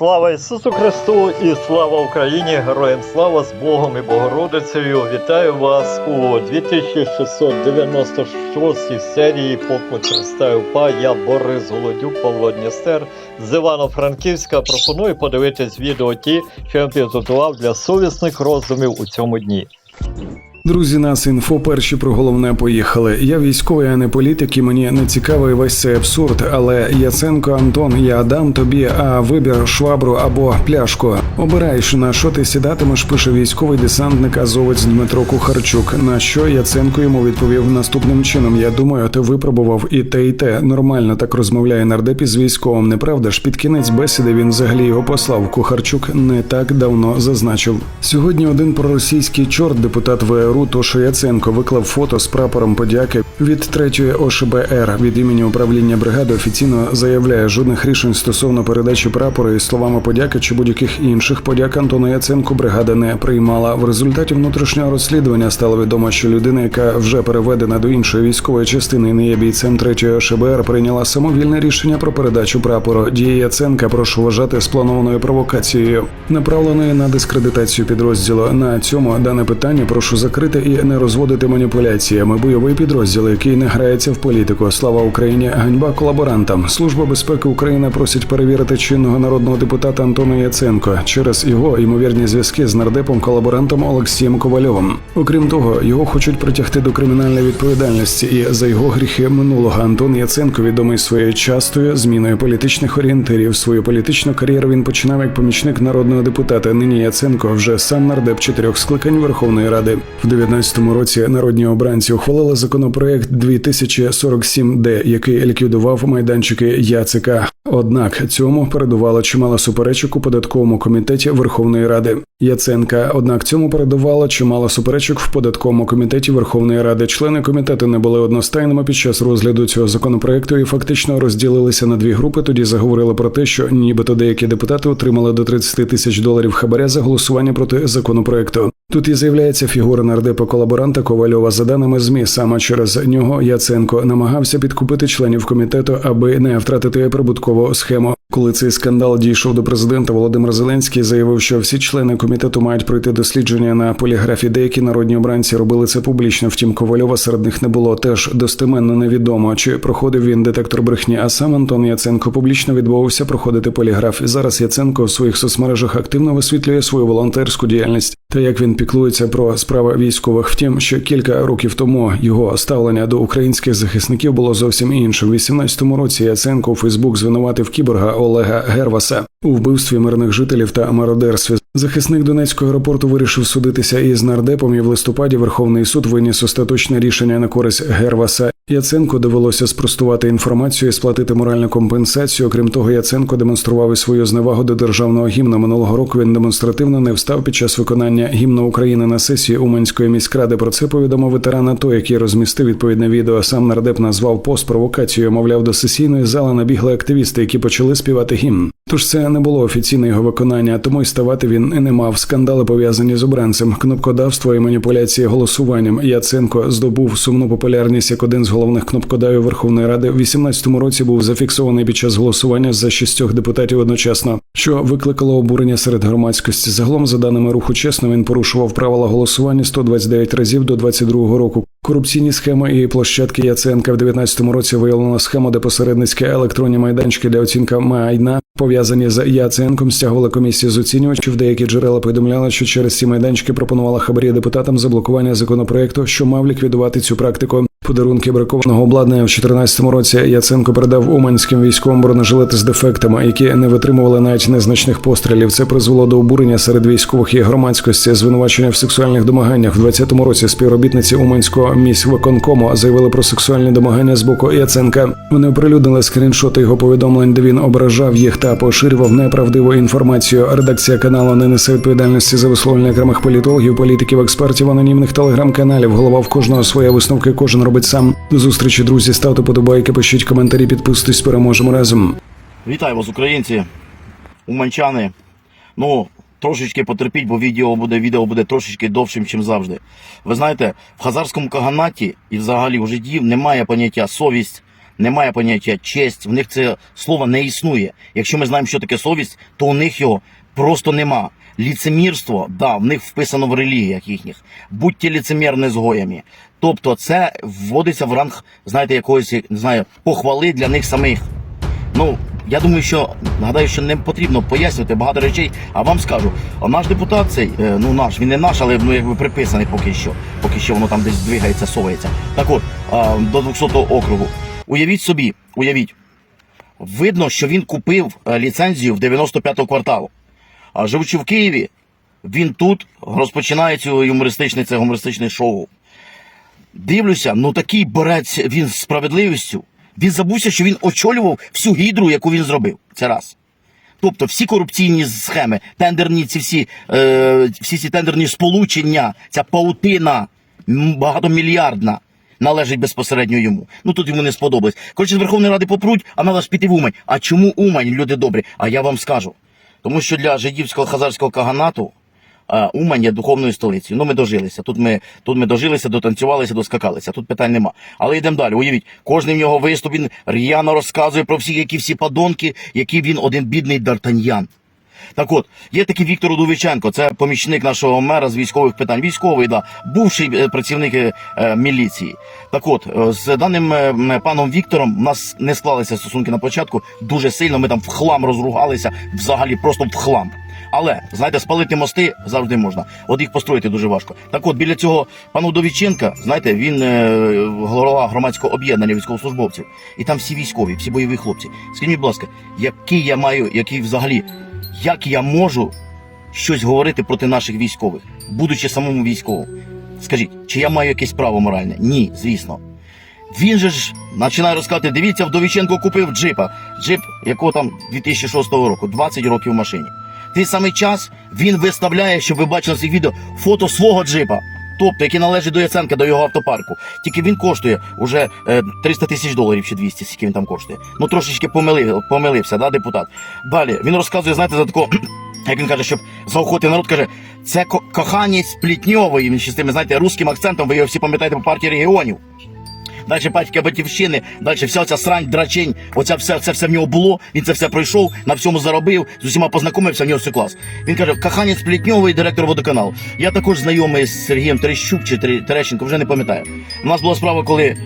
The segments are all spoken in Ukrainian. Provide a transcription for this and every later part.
Слава Ісусу Христу і слава Україні! Героям слава з Богом і Богородицею! Вітаю вас у 2696 серії Поклик Христа і УПА. Я Борис Голодюк, Павло Дністер з Івано-Франківська. Пропоную подивитись відео ті, що я підготував для совісних роздумів у цьому дні. Друзі, нас інфо перші про головне поїхали. Я військовий, а не політик, і мені не цікавий весь цей абсурд. Але Яценко Антон, я дам тобі а вибір швабру або пляшку. Обираєш на що ти сідатимеш, пише військовий десантник Азовець Дмитро Кухарчук. На що Яценко йому відповів наступним чином: Я думаю, ти випробував і те, і те. Нормально так розмовляє нардеп із військовим. Неправда ж під кінець бесіди він взагалі його послав. Кухарчук не так давно зазначив. Сьогодні один проросійський чорт, депутат ВРУ Тоша Яценко, виклав фото з прапором подяки від третьої ОШБР від імені управління бригади. Офіційно заявляє жодних рішень стосовно передачі прапора із словами подяки чи будь-яких інших подяк Антона Яценко бригада не приймала. В результаті внутрішнього розслідування стало відомо, що людина, яка вже переведена до іншої військової частини і не є бійцем третьої ОШБР, прийняла самовільне рішення про передачу прапору. Дії Яценка прошу вважати спланованою провокацією, направленою на дискредитацію підрозділу. На цьому дане питання прошу закрити і не розводити маніпуляціями. Бойовий підрозділ, який не грається в політику. Слава Україні! Ганьба колаборантам. Служба безпеки України просить перевірити чинного народного депутата Антона Яценко через його ймовірні зв'язки з нардепом колаборантом Олексієм Ковальовим. Окрім того, його хочуть притягти до кримінальної відповідальності і за його гріхи минулого Антон Яценко відомий своєю частою зміною політичних орієнтирів. Свою політичну кар'єру він починав як помічник народного депутата. Нині Яценко вже сам нардеп чотирьох скликань Верховної Ради. В 19-му році народні обранці ухвалили законопроект 2047-д, який ліквідував майданчики Яцика. Однак цьому передувало чимало суперечок у податковому комітеті Верховної Ради Яценка. Однак цьому передувало чимало суперечок в податковому комітеті Верховної Ради. Члени комітету не були одностайними під час розгляду цього законопроекту і фактично розділилися на дві групи. Тоді заговорили про те, що нібито деякі депутати отримали до 30 тисяч доларів хабаря за голосування проти законопроекту. Тут і з'являється фігура нардепа колаборанта Ковальова. За даними змі, саме через нього Яценко намагався підкупити членів комітету, аби не втратити прибуткову схему. Коли цей скандал дійшов до президента, Володимир Зеленський заявив, що всі члени комітету мають пройти дослідження на поліграфі. Деякі народні обранці робили це публічно. Втім, Ковальова серед них не було. Теж достеменно невідомо, чи проходив він детектор брехні. А сам Антон Яценко публічно відмовився проходити поліграф. Зараз Яценко у своїх соцмережах активно висвітлює свою волонтерську діяльність та як він піклується про справи військових. Втім, що кілька років тому його ставлення до українських захисників було зовсім іншим. У 18-му році Яценко у Фейсбук звинуватив кіборга Олега Герваса у вбивстві мирних жителів та мародерстві. Захисник Донецького аеропорту вирішив судитися із нардепом. І в листопаді Верховний суд виніс остаточне рішення на користь Герваса. Яценко довелося спростувати інформацію і сплатити моральну компенсацію. Окрім того, Яценко демонстрував і свою зневагу до державного гімну. Минулого року він демонстративно не встав під час виконання гімну України на сесії Уманської міськради. Про це повідомив ветеран АТО, який розмістив відповідне відео. Сам нардеп назвав пост провокацією. Мовляв, до сесійної зали набігли активісти, які почали співати гімн. Тож це не було офіційне його виконання, тому й ставати він і не мав. Скандали пов'язані з обранцем, кнопкодавство і маніпуляції голосуванням. Яценко здобув сумну популярність як один з головних кнопкодавів Верховної Ради. В 18-му році був зафіксований під час голосування за шістьох депутатів одночасно, що викликало обурення серед громадськості. Загалом, за даними руху чесно, він порушував правила голосування 129 разів до 22-го року. Корупційні схеми і площадки Яценка в 19-му році виявлено схему, де посередницькі електронні майданчики для оцінка майна пов'язані з Яценком, стягували комісії з оцінювачів. Деякі джерела повідомляли, що через ці майданчики пропонувала хабарі депутатам заблокування законопроекту, що мав ліквідувати цю практику. Подарунки бракованого обладнання в 2014 році Яценко передав уманським військовим бронежилети з дефектами, які не витримували навіть незначних пострілів. Це призвело до обурення серед військових і громадськості. Звинувачення в сексуальних домаганнях в 2020 році співробітниці Уманського міськвиконкому заявили про сексуальні домагання з боку Яценка. Вони оприлюднили скріншоти його повідомлень, де він ображав їх та поширював неправдиву інформацію. Редакція каналу не несе відповідальності за висловлення окремих політологів, політиків, експертів, анонімних телеграм-каналів. Голова в кожного своя висновки. Кожен робить сам. До зустрічі, друзі. Ставте подобайки, пишіть коментарі, підписуйтесь, переможемо разом. Вітаю вас, українці, уманчани. Ну, трошечки потерпіть, бо відео буде, відео буде трошечки довшим, ніж завжди. Ви знаєте, в хазарському каганаті і взагалі у житті немає поняття совість, немає поняття честь, в них це слово не існує. Якщо ми знаємо, що таке совість, то у них його просто нема. Ліцемірство, да, в них вписано в релігіях їхніх. Будьте ліцемірні з гоями. Тобто це вводиться в ранг, знаєте, якоїсь, не знаю, похвали для них самих. Ну, я думаю, що нагадаю, що не потрібно пояснювати багато речей, а вам скажу, наш депутат цей, е, ну наш, він не наш, але ну якби приписаний поки що. Поки що воно там десь двигається, совається. Так от, до 200 округу. Уявіть собі, уявіть, видно, що він купив е, ліцензію в 95-го кварталу. А живучи в Києві, він тут розпочинає цю юмористичне, це гумористичне шоу. Дивлюся, ну такий борець він з справедливістю. Він забувся, що він очолював всю гідру, яку він зробив. Це раз. Тобто всі корупційні схеми, тендерні ці всі, е, всі ці тендерні сполучення, ця паутина багатомільярдна належить безпосередньо йому. Ну тут йому не сподобалось. Коротше, з Верховної Ради попруть, а треба ж піти в Умань. А чому Умань, люди добрі? А я вам скажу. Тому що для жидівського хазарського каганату Умань є духовною столицею. Ну, ми дожилися. Тут ми, тут ми дожилися, дотанцювалися, доскакалися. Тут питань нема. Але йдемо далі. Уявіть, кожний в нього виступ він р'яно розказує про всі, які всі подонки, які він один бідний Д'Артаньян. Так от, є такий Віктор Удовиченко, це помічник нашого мера з військових питань. Військовий, да, бувший е, працівник е, е, міліції. Так от, з даним паном Віктором у нас не склалися стосунки на початку дуже сильно. Ми там в хлам розругалися, взагалі просто в хлам. Але знаєте, спалити мости завжди можна. От їх построїти дуже важко. Так от біля цього пана Удовіченка, знаєте, він е, голова громадського об'єднання військовослужбовців, і там всі військові, всі бойові хлопці. Скажіть, будь ласка, який я маю, який взагалі, як я можу щось говорити проти наших військових, будучи самому військовим? Скажіть, чи я маю якесь право моральне? Ні, звісно. Він же ж починає розказати, дивіться, Вдовіченко купив джипа. Джип, якого там 2006 року, 20 років в машині. В той самий час він виставляє, щоб ви бачили на цих відео, фото свого джипа. Тобто, який належить до Яценка, до його автопарку. Тільки він коштує вже е, 300 тисяч доларів чи 200, скільки він там коштує. Ну трошечки помилив, помилився, да, депутат. Далі він розказує, знаєте, за такого. Як він каже, щоб заохотити народ, каже, це ко- коханець плітньовий. Він ще з тими, знаєте, русським акцентом, ви його всі пам'ятаєте по партії регіонів. Далі батька батьківщини, далі вся ця срань, драчень, оця все, це все в нього було. Він це все пройшов, на всьому заробив, з усіма познайомився, в нього все клас. Він каже, коханець Плітньовий, директор водоканалу. Я також знайомий з Сергієм Терещук чи Терещенко, вже не пам'ятаю. У нас була справа, коли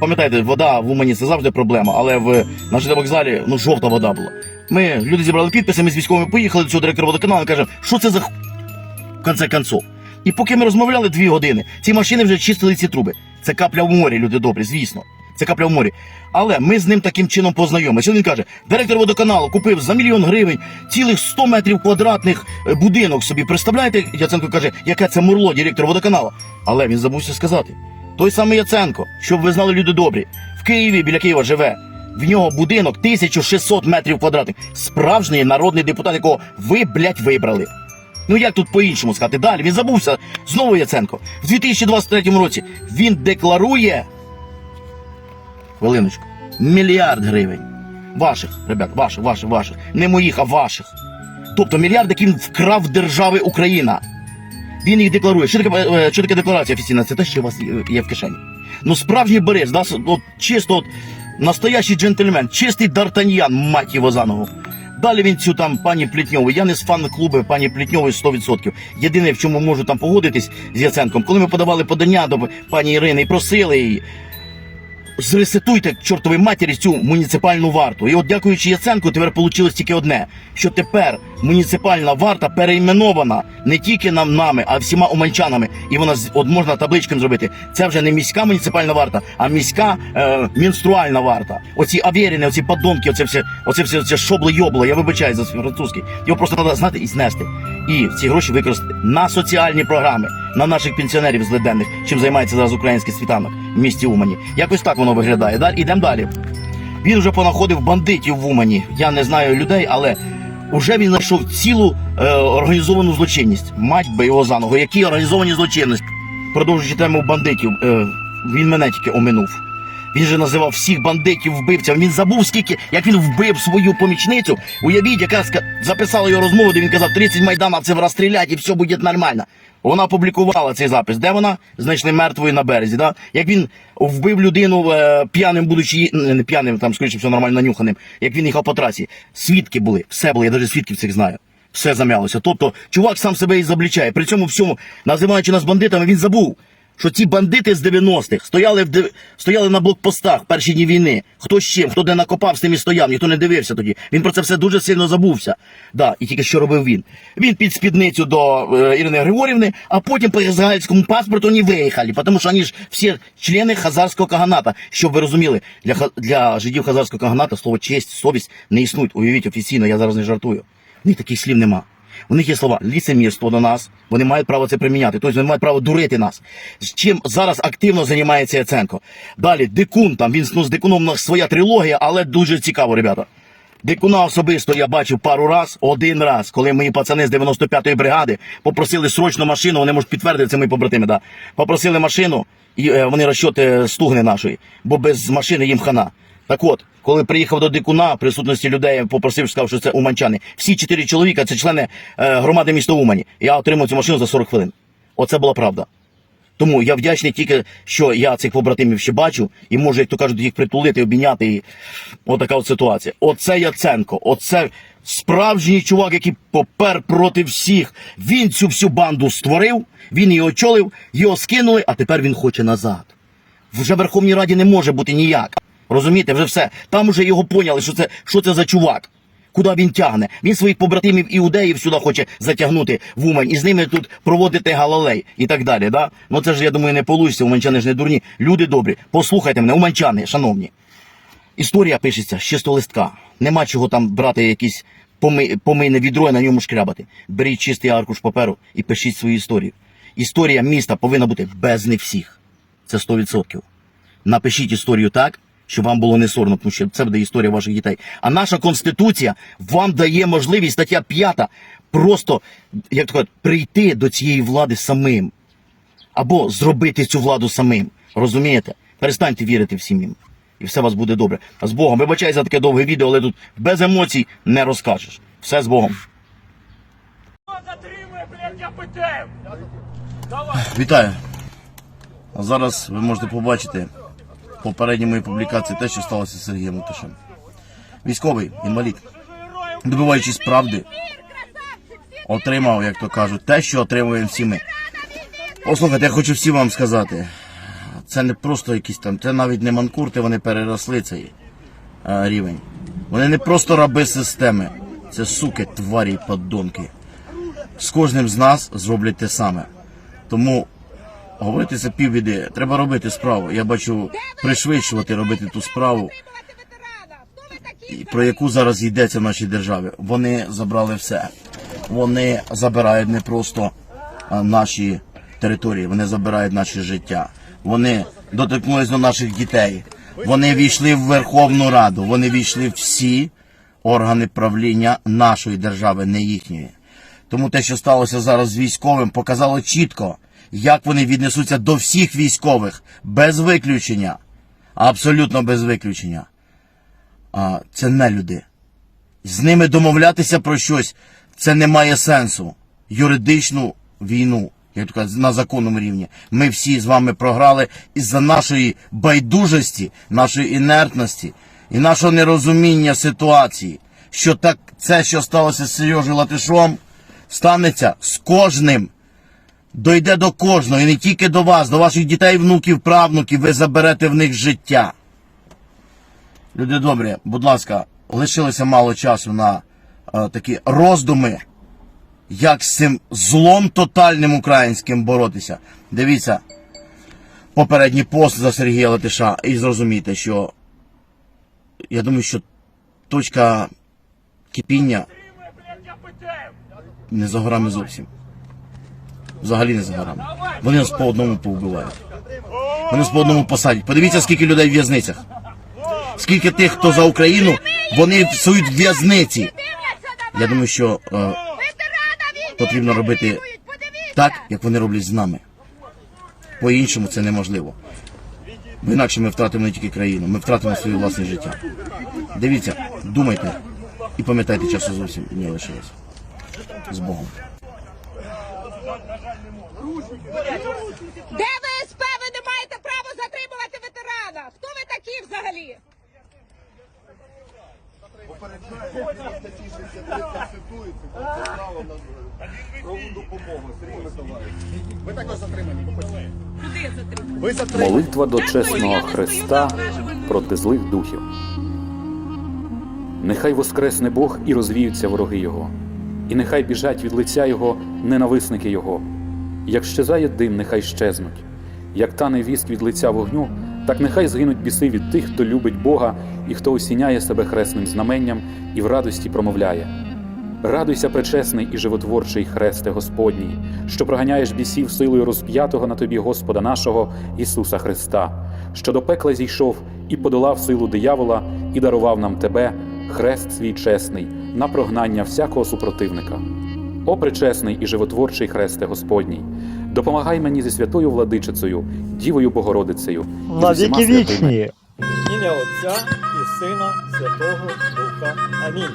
пам'ятаєте, вода в Умані це завжди проблема, але в на вокзалі ну жовта вода була. Ми люди зібрали підписи, ми з військовими поїхали до цього директора водоканалу. Каже, що це за в конце концов. І поки ми розмовляли дві години, ці машини вже чистили ці труби. Це капля в морі, люди добрі, звісно. Це капля в морі. Але ми з ним таким чином познайомилися. Він каже: директор водоканалу купив за мільйон гривень цілих 100 метрів квадратних е, будинок собі. Представляєте, Яценко каже, яке це мурло, директор водоканалу. Але він забувся сказати. Той самий Яценко, щоб ви знали люди добрі, в Києві біля Києва живе. В нього будинок 1600 метрів квадратних. Справжній народний депутат, якого ви, блядь, вибрали. Ну як тут по-іншому сказати? Далі він забувся. Знову Яценко. В 2023 році він декларує. Хвилиночку. Мільярд гривень. Ваших, ребят, ваших, ваших, ваших. Не моїх, а ваших. Тобто мільярд, який вкрав держави Україна. Він їх декларує. Що таке, е, що таке декларація офіційна? Це те, що у вас є- в кишені. Ну, справжній борець, да? от, чисто от, настоящий джентльмен, чистий Д'Артаньян, мать його за ногу. Далі він цю там пані Плітньову. Я не з фан-клубу пані Плітньової 100%. Єдине, в чому можу там погодитись з Яценком, коли ми подавали подання до пані Ірини і просили її. Зресетуйте к чортовій матері цю муніципальну варту. І от дякуючи Яценку, тепер вийшло тільки одне: що тепер муніципальна варта перейменована не тільки нам нами, а всіма уманчанами. І вона от можна табличками зробити. Це вже не міська муніципальна варта, а міська е, менструальна варта. Оці авєріни, оці подонки, оце все, оце все це шобло йобло. Я вибачаю за французький. Його просто треба знати і знести. І ці гроші використати на соціальні програми, на наших пенсіонерів злиденних, чим займається зараз український світанок в місті Умані. Якось так воно виглядає. Далі ідемо далі. Він вже понаходив бандитів в Умані. Я не знаю людей, але вже він знайшов цілу е, організовану злочинність. Мать би його за ногу. Які організовані злочинності? Продовжуючи тему бандитів, е, він мене тільки оминув. Він же називав всіх бандитів вбивцями. Він забув, скільки, як він вбив свою помічницю. Уявіть, яка записала його розмову, де він казав, 30 майдановців розстрілять і все буде нормально. Вона опублікувала цей запис. Де вона? Знайшли мертвою на березі. Да? Як він вбив людину е, п'яним, будучи не, п'яним, там скоріше все нормально нанюханим, як він їхав по трасі. Свідки були, все було, я навіть свідків цих знаю. Все зам'ялося. Тобто, чувак сам себе і заблічає. При цьому всьому, називаючи нас бандитами, він забув, що ці бандити з 90-х стояли в стояли на блокпостах в перші дні війни. Хто з чим, хто де накопав, з тим і стояв, ніхто не дивився тоді. Він про це все дуже сильно забувся. Да, і тільки що робив він. Він під спідницю до е, Ірини Григорівни, а потім по ізраїльському паспорту не виїхали, тому що вони ж всі члени хазарського каганата. Щоб ви розуміли, для, для жидів хазарського каганата слово честь, совість не існують. Уявіть офіційно, я зараз не жартую. Них таких слів нема. У них є слова ліцемірство до нас, вони мають право це приміняти, тобто вони мають право дурити нас. З чим зараз активно займається Яценко. Далі, Дикун, там він ну, з Дикуном у нас своя трилогія, але дуже цікаво, ребята. Дикуна особисто я бачив пару раз, один раз, коли мої пацани з 95-ї бригади попросили срочно машину, вони можуть підтвердити, це мої побратими, да. Попросили машину, і е, вони розчоти стугни нашої, бо без машини їм хана. Так от, коли приїхав до Дикуна, присутності людей попросив, сказав, що це уманчани. Всі чотири чоловіка це члени е, громади міста Умані. Я отримав цю машину за 40 хвилин. Оце була правда. Тому я вдячний тільки, що я цих побратимів ще бачу і можу, як то кажуть, їх притулити, обійняти. І отака от ситуація. Оце Яценко, оце справжній чувак, який попер проти всіх. Він цю всю банду створив, він її очолив, його скинули, а тепер він хоче назад. Вже в Верховній Раді не може бути ніяк. Розумієте, вже все. Там уже його поняли, що це, що це за чувак. Куди він тягне? Він своїх побратимів іудеїв сюди хоче затягнути в Умань і з ними тут проводити галалей і так далі. Да? Ну це ж я думаю не вийде. Уманчани ж не дурні. Люди добрі. Послухайте мене, уманчани, шановні. Історія пишеться з чистого листка. Нема чого там брати якісь поми... помийне відро і на ньому шкрябати. Беріть чистий аркуш паперу і пишіть свою історію. Історія міста повинна бути без них всіх. Це 100%. Напишіть історію так, щоб вам було не соромно, тому що це буде історія ваших дітей. А наша конституція вам дає можливість, стаття 5, просто як то кажуть, прийти до цієї влади самим. Або зробити цю владу самим. Розумієте? Перестаньте вірити всім їм. І все у вас буде добре. А з Богом. Вибачай за таке довге відео, але тут без емоцій не розкажеш. Все з Богом. Вітаю. А зараз ви можете побачити в попередній моїй публікації те, що сталося з Сергієм Латишем. Військовий, інвалід, добиваючись правди, отримав, як то кажуть, те, що отримуємо всі ми. Послухайте, я хочу всім вам сказати. Це не просто якісь там, це навіть не манкурти, вони переросли цей е, рівень. Вони не просто раби системи, це суки, тварі і подонки. З кожним з нас зроблять те саме. Тому говорити це півбіди. Треба робити справу. Я бачу пришвидшувати робити ту справу, про яку зараз йдеться в нашій державі. Вони забрали все. Вони забирають не просто наші території, вони забирають наше життя. Вони доторкнулись до наших дітей. Вони війшли в Верховну Раду. Вони війшли всі органи правління нашої держави, не їхньої. Тому те, що сталося зараз з військовим, показало чітко, як вони віднесуться до всіх військових без виключення. Абсолютно без виключення. А це не люди. З ними домовлятися про щось це не має сенсу. Юридичну війну, як то кажуть, на законному рівні. Ми всі з вами програли із-за нашої байдужості, нашої інертності і нашого нерозуміння ситуації. Що так це, що сталося з Сережею Латишом, станеться з кожним. Дойде до кожного, і не тільки до вас, до ваших дітей, внуків, правнуків, ви заберете в них життя. Люди добрі, будь ласка, лишилося мало часу на е, такі роздуми, як з цим злом тотальним українським боротися. Дивіться попередній пост за Сергія Латиша і зрозумійте, що я думаю, що точка кипіння не за горами зовсім. Взагалі не за горами. Вони нас по одному повбивають. Вони нас по одному посадять. Подивіться, скільки людей в в'язницях. Скільки тих, хто за Україну, вони псують в'язниці. Я думаю, що е, потрібно робити так, як вони роблять з нами. По-іншому це неможливо. Бо інакше ми втратимо не тільки країну, ми втратимо своє власне життя. Дивіться, думайте і пам'ятайте, часу зовсім не лишилось. З Богом. Де ВСП? Ви не маєте права затримувати ветерана. Хто ви такі взагалі? Куди затримати? Молитва до чесного Христа проти злих духів. Нехай воскресне Бог і розвіються вороги Його, і нехай біжать від лиця Його ненависники Його. Як щезає дим, нехай щезнуть, як тане віск від лиця вогню, так нехай згинуть біси від тих, хто любить Бога і хто осіняє себе хресним знаменням і в радості промовляє. Радуйся, пречесний і животворчий хресте Господній, що проганяєш бісів силою розп'ятого на тобі Господа нашого Ісуса Христа, що до пекла зійшов і подолав силу диявола, і дарував нам тебе, хрест свій чесний, на прогнання всякого супротивника. О причесний і животворчий хресте Господній, допомагай мені зі святою владичицею, Дівою Богородицею, На віки вічні. Ім'я Отця і Сина Святого Духа. Амінь.